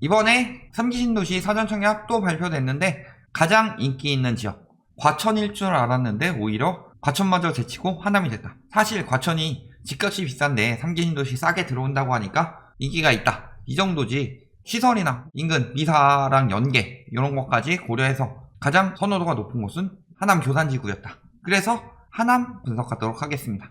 이번에 3기 신도시 사전청약 또 발표됐는데 가장 인기 있는 지역 과천일 줄 알았는데 오히려 과천마저 제치고 하남이 됐다. 사실 과천이 집값이 비싼데 3기 신도시 싸게 들어온다고 하니까 인기가 있다. 이 정도지 시설이나 인근 미사랑 연계 이런 것까지 고려해서 가장 선호도가 높은 곳은 하남 교산지구였다. 그래서 하남 분석하도록 하겠습니다.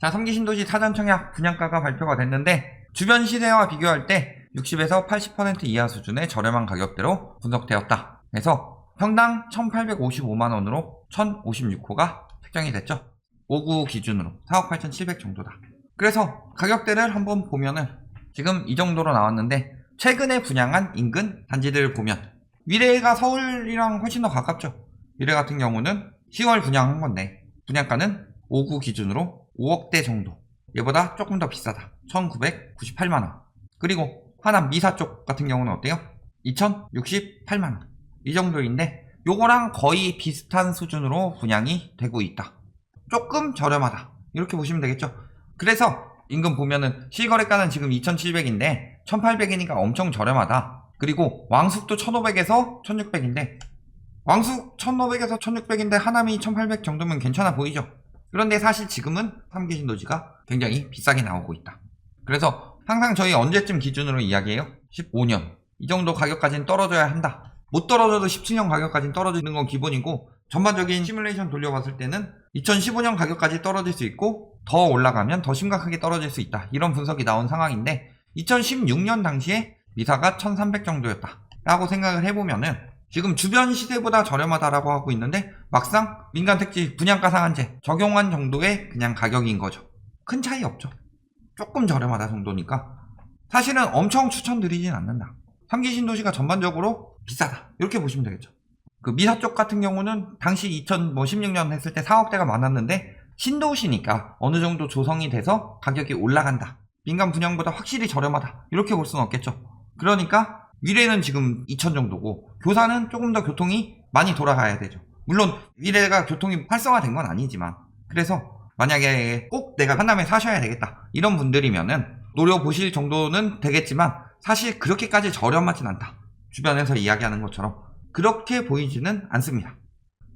자, 3기 신도시 사전청약 분양가가 발표가 됐는데 주변 시세와 비교할 때 60에서 80% 이하 수준의 저렴한 가격대로 분석되었다. 그래서 평당 1,855만원으로 1,056호가 책정이 됐죠. 5구 기준으로 4억 8,700 정도다. 그래서 가격대를 한번 보면은 지금 이 정도로 나왔는데 최근에 분양한 인근 단지들을 보면 위례가 서울이랑 훨씬 더 가깝죠. 위례 같은 경우는 10월 분양한 건데 분양가는 5구 기준으로 5억대 정도. 얘보다 조금 더 비싸다. 1,998만원. 그리고 하남 미사 쪽 같은 경우는 어때요? 2,068만원. 이 정도인데 요거랑 거의 비슷한 수준으로 분양이 되고 있다. 조금 저렴하다. 이렇게 보시면 되겠죠. 그래서 임금 보면은 실거래가는 지금 2,700인데 1,800이니까 엄청 저렴하다. 그리고 왕숙도 1,500에서 1,600인데 왕숙 1,500에서 1,600인데 하남이 1,800 정도면 괜찮아 보이죠. 그런데 사실 지금은 3기 신도시가 굉장히 비싸게 나오고 있다. 그래서 항상 저희 언제쯤 기준으로 이야기해요? 15년. 이 정도 가격까지는 떨어져야 한다. 못 떨어져도 17년 가격까지는 떨어지는 건 기본이고 전반적인 시뮬레이션 돌려봤을 때는 2015년 가격까지 떨어질 수 있고 더 올라가면 더 심각하게 떨어질 수 있다. 이런 분석이 나온 상황인데 2016년 당시에 미사가 1300 정도였다. 라고 생각을 해보면은 지금 주변 시세보다 저렴하다라고 하고 있는데 막상 민간 택지 분양가 상한제 적용한 정도의 그냥 가격인 거죠. 큰 차이 없죠. 조금 저렴하다 정도니까 사실은 엄청 추천드리진 않는다. 3기 신도시가 전반적으로 비싸다. 이렇게 보시면 되겠죠. 그 미사 쪽 같은 경우는 당시 2016년 했을 때 4억대가 많았는데 신도시니까 어느 정도 조성이 돼서 가격이 올라간다. 민간 분양보다 확실히 저렴하다. 이렇게 볼 수는 없겠죠. 그러니까 위례는 지금 2천 정도고 교사는 조금 더 교통이 많이 돌아가야 되죠. 물론 위례가 교통이 활성화된 건 아니지만 그래서 만약에 꼭 내가 한남에 사셔야 되겠다 이런 분들이면은 노려보실 정도는 되겠지만 사실 그렇게까지 저렴하진 않다. 주변에서 이야기하는 것처럼 그렇게 보이지는 않습니다.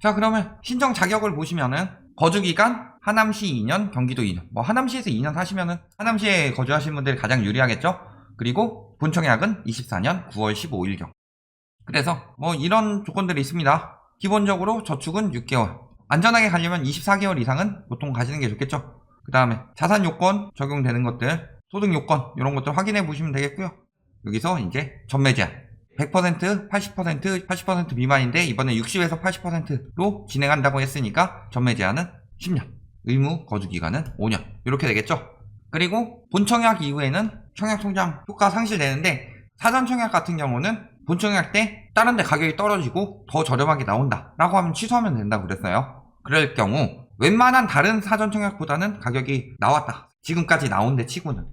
자 그러면 신청 자격을 보시면은 거주기간 하남시 2년, 경기도 2년. 뭐 하남시에서 2년 사시면은 하남시에 거주하시는 분들이 가장 유리하겠죠. 그리고 본청약은 24년 9월 15일경. 그래서 뭐 이런 조건들이 있습니다. 기본적으로 저축은 6개월. 안전하게 가려면 24개월 이상은 보통 가시는 게 좋겠죠. 그 다음에 자산 요건 적용되는 것들, 소득 요건 이런 것들 확인해 보시면 되겠고요. 여기서 이제 전매 제한. 100%, 80%, 80% 미만인데 이번에 60에서 80%로 진행한다고 했으니까 전매 제한은 10년, 의무 거주 기간은 5년 이렇게 되겠죠. 그리고 본청약 이후에는 청약 통장 효과 상실되는데 사전 청약 같은 경우는 본청약 때 다른 데 가격이 떨어지고 더 저렴하게 나온다 라고 하면 취소하면 된다고 그랬어요. 그럴 경우 웬만한 다른 사전 청약보다는 가격이 나왔다. 지금까지 나온 데 치고는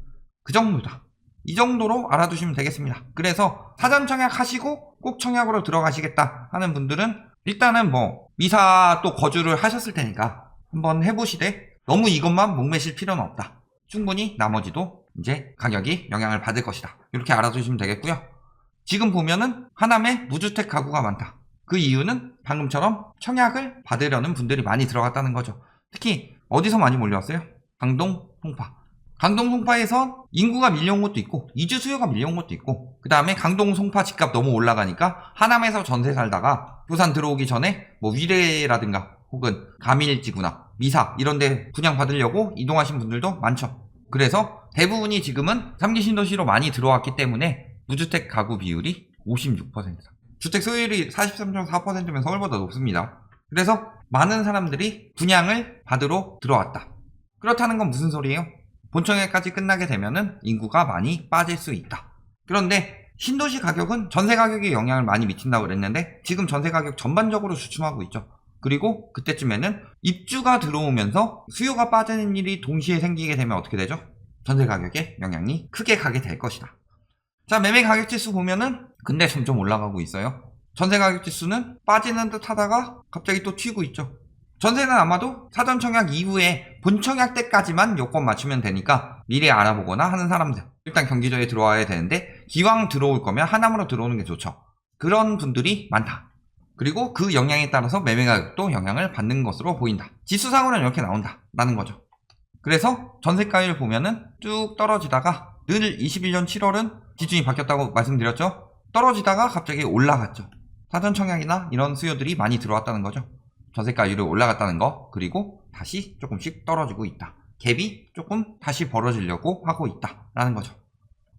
그 정도다. 이 정도로 알아두시면 되겠습니다. 그래서 사전 청약 하시고 꼭 청약으로 들어가시겠다 하는 분들은 일단은 뭐 미사 또 거주를 하셨을 테니까 한번 해보시되 너무 이것만 목매실 필요는 없다. 충분히 나머지도 이제 가격이 영향을 받을 것이다. 이렇게 알아두시면 되겠고요. 지금 보면은 하남에 무주택 가구가 많다. 그 이유는 방금처럼 청약을 받으려는 분들이 많이 들어갔다는 거죠. 특히 어디서 많이 몰려왔어요? 강동, 송파. 강동 송파에서 인구가 밀려온 것도 있고 이주 수요가 밀려온 것도 있고 그 다음에 강동 송파 집값 너무 올라가니까 하남에서 전세 살다가 부산 들어오기 전에 뭐 위례라든가 혹은 가밀지구나 미사 이런 데 분양 받으려고 이동하신 분들도 많죠. 그래서 대부분이 지금은 3기 신도시로 많이 들어왔기 때문에 무주택 가구 비율이 56%. 주택 소유율이 43.4%면 서울보다 높습니다. 그래서 많은 사람들이 분양을 받으러 들어왔다. 그렇다는 건 무슨 소리예요? 본청약까지 끝나게 되면은 인구가 많이 빠질 수 있다. 그런데 신도시 가격은 전세 가격에 영향을 많이 미친다고 그랬는데 지금 전세 가격 전반적으로 주춤하고 있죠. 그리고 그때쯤에는 입주가 들어오면서 수요가 빠지는 일이 동시에 생기게 되면 어떻게 되죠? 전세 가격에 영향이 크게 가게 될 것이다. 자, 매매 가격 지수 보면은 근데 점점 올라가고 있어요. 전세 가격 지수는 빠지는 듯 하다가 갑자기 또 튀고 있죠. 전세는 아마도 사전 청약 이후에 본 청약 때까지만 요건 맞추면 되니까 미리 알아보거나 하는 사람들 일단 경기도에 들어와야 되는데 기왕 들어올 거면 하남으로 들어오는 게 좋죠. 그런 분들이 많다. 그리고 그 영향에 따라서 매매 가격도 영향을 받는 것으로 보인다. 지수상으로는 이렇게 나온다 라는 거죠. 그래서 전세가율 보면은 쭉 떨어지다가 늘 21년 7월은 기준이 바뀌었다고 말씀드렸죠. 떨어지다가 갑자기 올라갔죠. 사전 청약이나 이런 수요들이 많이 들어왔다는 거죠. 전세가율이 올라갔다는 거 그리고 다시 조금씩 떨어지고 있다. 갭이 조금 다시 벌어지려고 하고 있다라는 거죠.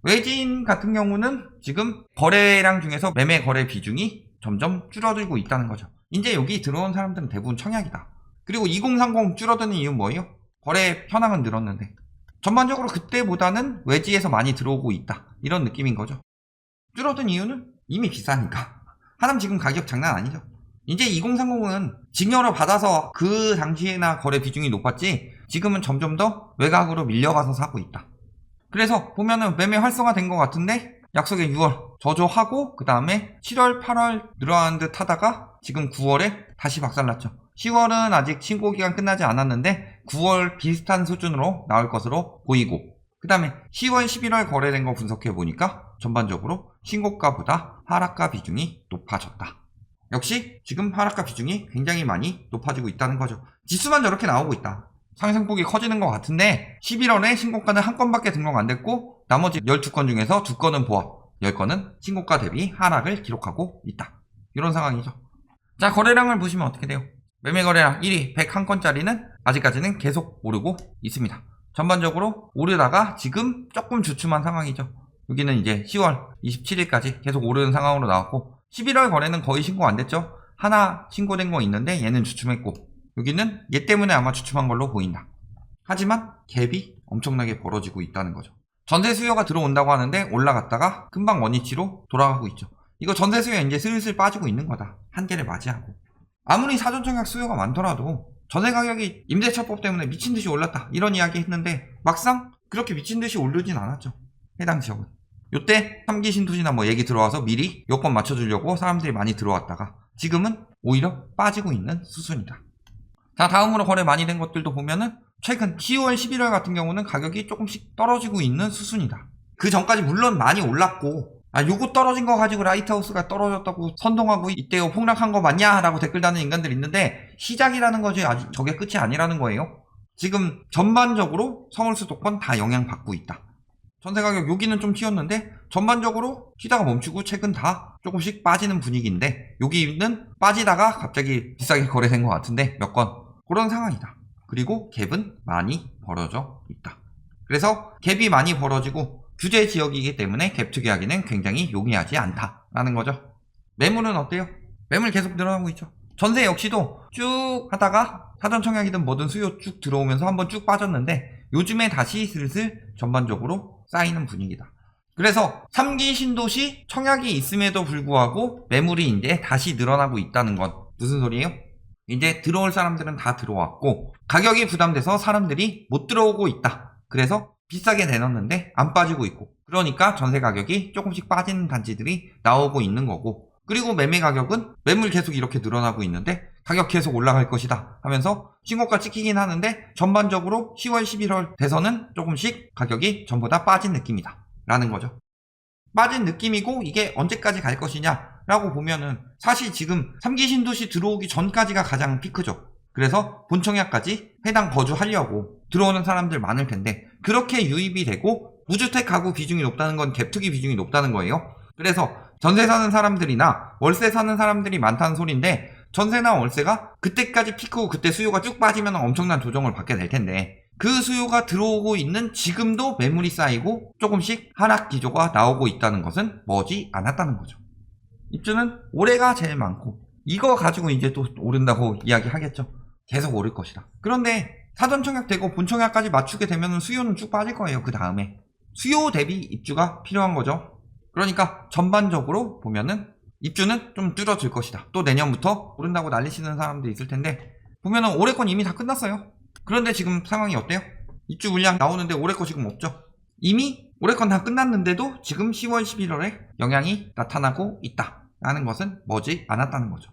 외진 같은 경우는 지금 거래량 중에서 매매 거래 비중이 점점 줄어들고 있다는 거죠. 이제 여기 들어온 사람들은 대부분 청약이다. 그리고 2030 줄어드는 이유는 뭐예요? 거래 현황은 늘었는데 전반적으로 그때보다는 외지에서 많이 들어오고 있다. 이런 느낌인 거죠. 줄어든 이유는 이미 비싸니까. 하남 지금 가격 장난 아니죠. 이제 2030은 증여를 받아서 그 당시에나 거래 비중이 높았지 지금은 점점 더 외곽으로 밀려가서 사고 있다. 그래서 보면은 매매 활성화된 것 같은데 약속의 6월 저조하고 그 다음에 7월, 8월 늘어나는 듯 하다가 지금 9월에 다시 박살났죠. 10월은 아직 신고 기간 끝나지 않았는데 9월 비슷한 수준으로 나올 것으로 보이고 그 다음에 10월, 11월 거래된 거 분석해 보니까 전반적으로 신고가보다 하락가 비중이 높아졌다. 역시 지금 하락가 비중이 굉장히 많이 높아지고 있다는 거죠. 지수만 저렇게 나오고 있다. 상승폭이 커지는 것 같은데 11월에 신고가는 한 건밖에 등록 안 됐고 나머지 12건 중에서 2건은 보합, 10건은 신고가 대비 하락을 기록하고 있다. 이런 상황이죠. 자 거래량을 보시면 어떻게 돼요? 매매 거래량 1위 101건짜리는 아직까지는 계속 오르고 있습니다. 전반적으로 오르다가 지금 조금 주춤한 상황이죠. 여기는 이제 10월 27일까지 계속 오르는 상황으로 나왔고 11월 거래는 거의 신고 안 됐죠. 하나 신고된 거 있는데 얘는 주춤했고 여기는 얘 때문에 아마 주춤한 걸로 보인다. 하지만 갭이 엄청나게 벌어지고 있다는 거죠. 전세 수요가 들어온다고 하는데 올라갔다가 금방 원위치로 돌아가고 있죠. 이거 전세 수요 이제 슬슬 빠지고 있는 거다. 한계를 맞이하고. 아무리 사전 청약 수요가 많더라도 전세 가격이 임대차법 때문에 미친 듯이 올랐다. 이런 이야기 했는데 막상 그렇게 미친 듯이 오르진 않았죠. 해당 지역은. 요때 3기 신도시나 뭐 얘기 들어와서 미리 요건 맞춰주려고 사람들이 많이 들어왔다가 지금은 오히려 빠지고 있는 수순이다. 자 다음으로 거래 많이 된 것들도 보면은 최근 10월 11월 같은 경우는 가격이 조금씩 떨어지고 있는 수순이다. 그 전까지 물론 많이 올랐고 아 요거 떨어진 거 가지고 라이트하우스가 떨어졌다고 선동하고 있대요 폭락한 거 맞냐 라고 댓글 다는 인간들 있는데 시작이라는 거지 아직 저게 끝이 아니라는 거예요. 지금 전반적으로 서울 수 도권 다 영향 받고 있다. 전세 가격 여기는 좀 튀었는데 전반적으로 튀다가 멈추고 최근 다 조금씩 빠지는 분위기인데 여기는 빠지다가 갑자기 비싸게 거래된 것 같은데 몇 건 그런 상황이다. 그리고 갭은 많이 벌어져 있다. 그래서 갭이 많이 벌어지고 규제 지역이기 때문에 갭 투기하기는 굉장히 용이하지 않다라는 거죠. 매물은 어때요? 매물 계속 늘어나고 있죠. 전세 역시도 쭉 하다가 사전 청약이든 뭐든 수요 쭉 들어오면서 한번 쭉 빠졌는데 요즘에 다시 슬슬 전반적으로 쌓이는 분위기다. 그래서 3기 신도시 청약이 있음에도 불구하고 매물이 이제 다시 늘어나고 있다는 건 무슨 소리예요? 이제 들어올 사람들은 다 들어왔고 가격이 부담돼서 사람들이 못 들어오고 있다. 그래서 비싸게 내놨는데 안 빠지고 있고. 그러니까 전세 가격이 조금씩 빠지는 단지들이 나오고 있는 거고. 그리고 매매 가격은 매물 계속 이렇게 늘어나고 있는데 가격 계속 올라갈 것이다 하면서 신고가 찍히긴 하는데 전반적으로 10월 11월 돼서는 조금씩 가격이 전보다 빠진 느낌이다 라는 거죠. 빠진 느낌이고 이게 언제까지 갈 것이냐 라고 보면은 사실 지금 3기 신도시 들어오기 전까지가 가장 피크죠. 그래서 본청약까지 해당 거주하려고 들어오는 사람들 많을 텐데 그렇게 유입이 되고 무주택 가구 비중이 높다는 건 갭투기 비중이 높다는 거예요. 그래서 전세 사는 사람들이나 월세 사는 사람들이 많다는 소리인데 전세나 월세가 그때까지 피크고 그때 수요가 쭉 빠지면 엄청난 조정을 받게 될 텐데 그 수요가 들어오고 있는 지금도 매물이 쌓이고 조금씩 하락 기조가 나오고 있다는 것은 머지 않았다는 거죠. 입주는 올해가 제일 많고 이거 가지고 이제 또 오른다고 이야기하겠죠. 계속 오를 것이다. 그런데 사전 청약되고 본 청약까지 맞추게 되면 수요는 쭉 빠질 거예요. 그 다음에 수요 대비 입주가 필요한 거죠. 그러니까 전반적으로 보면은 입주는 좀 줄어들 것이다. 또 내년부터 오른다고 난리치는 사람도 있을 텐데 보면은 올해 건 이미 다 끝났어요. 그런데 지금 상황이 어때요? 입주 물량 나오는데 올해 거 지금 없죠. 이미 올해 건 다 끝났는데도 지금 10월, 11월에 영향이 나타나고 있다라는 것은 머지 않았다는 거죠.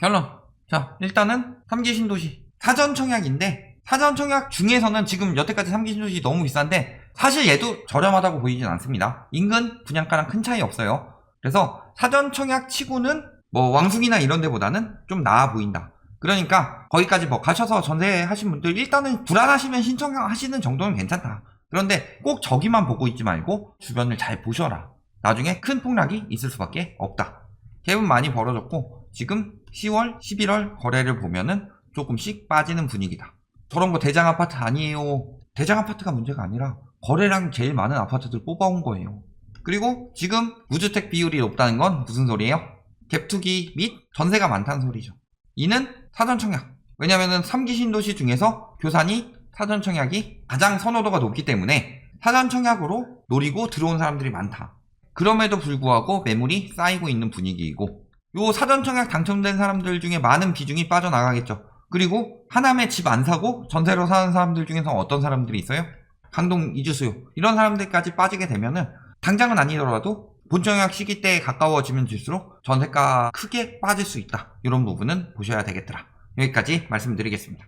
결론 자, 일단은 3기 신도시 사전 청약인데 사전 청약 중에서는 지금 여태까지 3기 신도시 너무 비싼데 사실 얘도 저렴하다고 보이진 않습니다. 인근 분양가랑 큰 차이 없어요. 그래서 사전 청약 치고는 뭐 왕숙이나 이런 데보다는 좀 나아 보인다. 그러니까 거기까지 뭐 가셔서 전세하신 분들 일단은 불안하시면 신청하시는 정도는 괜찮다. 그런데 꼭 저기만 보고 있지 말고 주변을 잘 보셔라. 나중에 큰 폭락이 있을 수밖에 없다. 갭은 많이 벌어졌고 지금 10월, 11월 거래를 보면은 조금씩 빠지는 분위기다. 저런 거 대장 아파트 아니에요. 대장 아파트가 문제가 아니라 거래량 제일 많은 아파트들 뽑아온 거예요. 그리고 지금 무주택 비율이 높다는 건 무슨 소리예요? 갭투기 및 전세가 많다는 소리죠. 이는 사전 청약. 왜냐면은 3기 신도시 중에서 교산이 사전 청약이 가장 선호도가 높기 때문에 사전 청약으로 노리고 들어온 사람들이 많다. 그럼에도 불구하고 매물이 쌓이고 있는 분위기이고 요 사전 청약 당첨된 사람들 중에 많은 비중이 빠져나가겠죠. 그리고 하남에 집 안 사고 전세로 사는 사람들 중에서 어떤 사람들이 있어요? 강동 이주수요. 이런 사람들까지 빠지게 되면은 당장은 아니더라도 본청약 시기 때에 가까워지면 질수록 전세가 크게 빠질 수 있다. 이런 부분은 보셔야 되겠더라. 여기까지 말씀드리겠습니다.